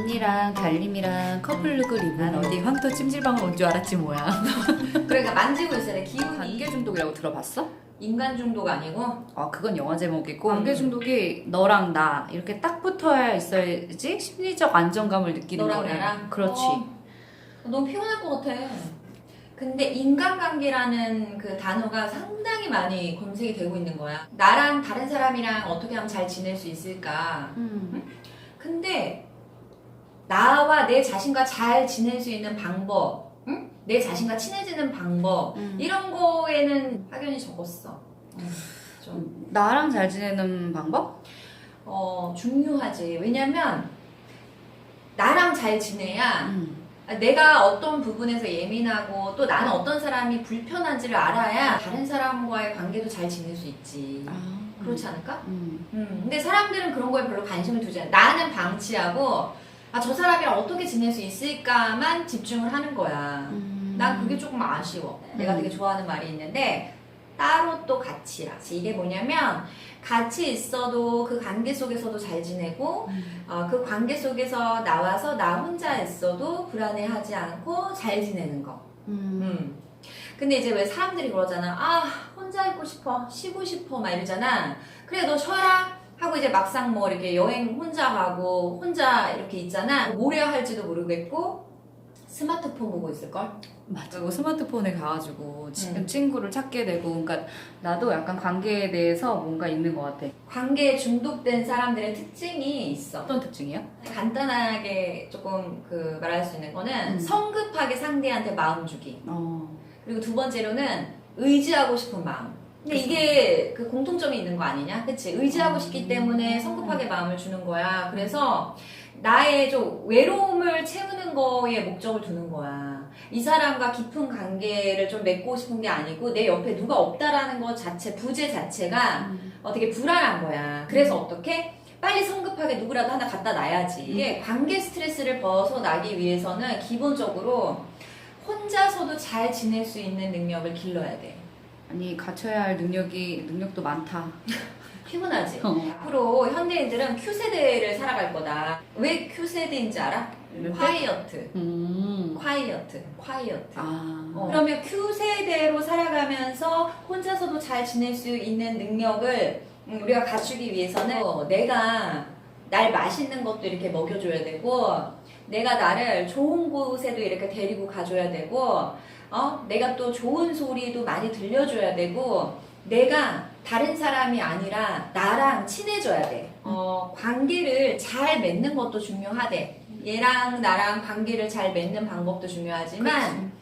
언니랑 달님이랑 커플룩을 입은 어디 황토 찜질방을 온 줄 알았지 뭐야. 그러니까 만지고 있어야 돼. 기운이 관계 중독이라고 들어봤어? 인간 중독 아니고 아 그건 영화 제목이고 음. 관계 중독이 너랑 나 이렇게 딱 붙어야 있어야지 심리적 안정감을 느끼는 너랑 거래. 나랑. 그렇지. 어, 너무 피곤할 것 같아. 근데 인간관계라는 그 단어가 상당히 많이 검색이 되고 있는 거야. 나랑 다른 사람이랑 어떻게 하면 잘 지낼 수 있을까? 음. 근데 나와 내 자신과 잘 지낼 수 있는 방법, 응? 내 자신과 친해지는 방법 음. 이런 거에는 확연히 적었어. 음, 좀 나랑 잘 지내는 방법? 어, 중요하지. 왜냐면 나랑 잘 지내야 음. 내가 어떤 부분에서 예민하고 또 나는 어떤 사람이 불편한지를 알아야 다른 사람과의 관계도 잘 지낼 수 있지. 아, 그렇지 않을까? 음. 음, 근데 사람들은 그런 거에 별로 관심을 두지 않아. 나는 방치하고, 아, 저 사람이랑 어떻게 지낼 수 있을까만 집중을 하는 거야. 음. 난 그게 조금 아쉬워. 내가 음. 되게 좋아하는 말이 있는데, 따로 또 같이라. 이게 뭐냐면, 같이 있어도 그 관계 속에서도 잘 지내고, 음. 어, 그 관계 속에서 나와서 나 혼자 있어도 불안해하지 않고 잘 지내는 거. 음. 음. 근데 이제 왜 사람들이 그러잖아. 아, 혼자 있고 싶어. 쉬고 싶어. 막 이러잖아. 그래, 너 쉬어라. 하고 이제 막상 뭐 이렇게 여행 혼자 가고 혼자 이렇게 있잖아. 뭘 해야 할지도 모르겠고 스마트폰 보고 있을걸? 맞아. 그 스마트폰에 가가지고 지금 음. 친구를 찾게 되고, 그러니까 나도 약간 관계에 대해서 뭔가 있는 것 같아. 관계에 중독된 사람들의 특징이 있어. 어떤 특징이야? 간단하게 조금 그 말할 수 있는 거는 음. 성급하게 상대한테 마음 주기. 어. 그리고 두 번째로는 의지하고 싶은 마음. 근데. 이게 그 공통점이 있는 거 아니냐? 그치? 의지하고 음. 싶기 때문에 성급하게 마음을 주는 거야. 그래서 나의 좀 외로움을 채우는 거에 목적을 두는 거야. 이 사람과 깊은 관계를 좀 맺고 싶은 게 아니고 내 옆에 누가 없다라는 것 자체, 부재 자체가 음. 어, 되게 불안한 거야. 그래서 어떻게? 빨리 성급하게 누구라도 하나 갖다 놔야지. 이게 관계 스트레스를 벗어나기 위해서는 기본적으로 혼자서도 잘 지낼 수 있는 능력을 길러야 돼. 아니 갖춰야 할 능력이 능력도 많다. 피곤하지? 어. 앞으로 현대인들은 Q세대를 살아갈 거다. 왜 Q세대인지 알아? 몇 대? 콰이어트. 음. 콰이어트. 콰이어트. 아. 어. 그러면 Q세대로 살아가면서 혼자서도 잘 지낼 수 있는 능력을 음, 우리가 갖추기 위해서는 어, 내가 날 맛있는 것도 이렇게 먹여줘야 되고 내가 나를 좋은 곳에도 이렇게 데리고 가줘야 되고 어? 내가 또 좋은 소리도 많이 들려줘야 되고 내가 다른 사람이 아니라 나랑 친해져야 돼. 어, 관계를 잘 맺는 것도 중요하대. 얘랑 나랑 관계를 잘 맺는 방법도 중요하지만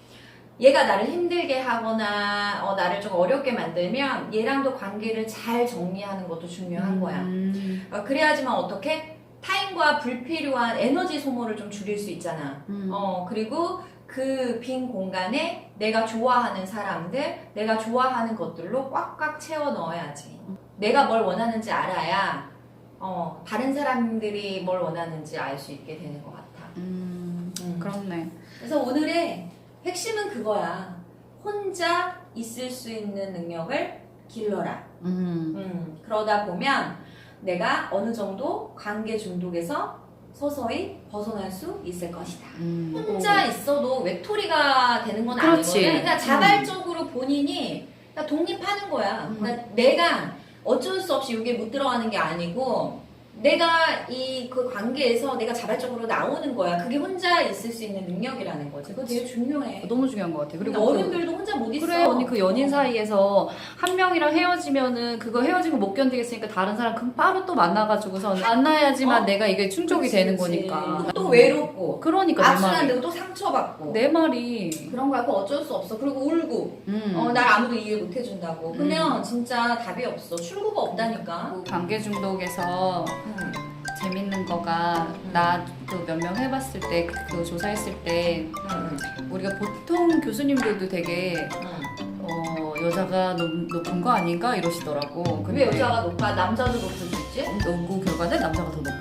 얘가 나를 힘들게 하거나 어, 나를 좀 어렵게 만들면 얘랑도 관계를 잘 정리하는 것도 중요한 거야. 음. 어, 그래야지만 어떻게 타인과 불필요한 에너지 소모를 좀 줄일 수 있잖아. 음. 어, 그리고 그 빈 공간에 내가 좋아하는 사람들, 내가 좋아하는 것들로 꽉꽉 채워 넣어야지. 내가 뭘 원하는지 알아야, 어, 다른 사람들이 뭘 원하는지 알 수 있게 되는 것 같아. 음. 음. 그렇네. 그래서 오늘의 핵심은 그거야. 혼자 있을 수 있는 능력을 길러라. 음. 음, 그러다 보면 내가 어느 정도 관계 중독에서 서서히 벗어날 수 있을 것이다. 음. 혼자 있어도 외톨이가 되는 건 그렇지. 아니거든. 그러니까 자발적으로 본인이 그러니까 독립하는 거야. 음. 그러니까 내가 어쩔 수 없이 여기에 못 들어가는 게 아니고 내가 이 그 관계에서 내가 자발적으로 나오는 거야. 그게 혼자 있을 수 있는 능력이라는 거지. 그거 되게 중요해. 너무 중요한 것 같아. 그리고 그리고 어른들도 혼자 못 있어. 그래 언니 그 연인 사이에서 한 명이랑 헤어지면은 그거 헤어지고 못 견디겠으니까 다른 사람 그 바로 또 만나가지고서 만나야지만 어? 내가 이게 충족이 그치, 되는 그치. 거니까. 또 외롭고 그러니까 내 악순환 말이. 되고 또 상처받고 내 말이. 그런 거야. 그거 어쩔 수 없어. 그리고 울고 음. 어, 날 아무도 이해 못 해준다고. 그러면 진짜 답이 없어. 출구가 없다니까. 관계 중독에서 음. 재밌는 거가 나도 몇 명 해봤을 때그 조사했을 때 음. 우리가 보통 교수님들도 되게 음. 어, 여자가 높, 높은 거 아닌가 이러시더라고. 왜 근데 여자가 높아? 남자도 높을 수 있지? 연구 결과는 남자가 더 높아.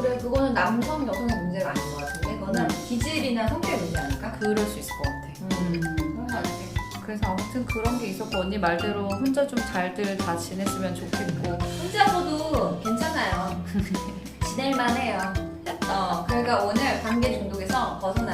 그래, 그거는 남성, 여성의 문제가 아닌 것 같은데. 그거는 음. 기질이나 성격 문제 아닐까? 그럴 수 있을 것 같아. 음. 음. 그런 거 같아. 그래서 아무튼 그런 게 있었고 언니 말대로 혼자 좀 잘들 다 지냈으면 좋겠고 혼자서도. 지낼만 해요. 어, 그러니까 오늘 관계 중독에서 벗어나세요.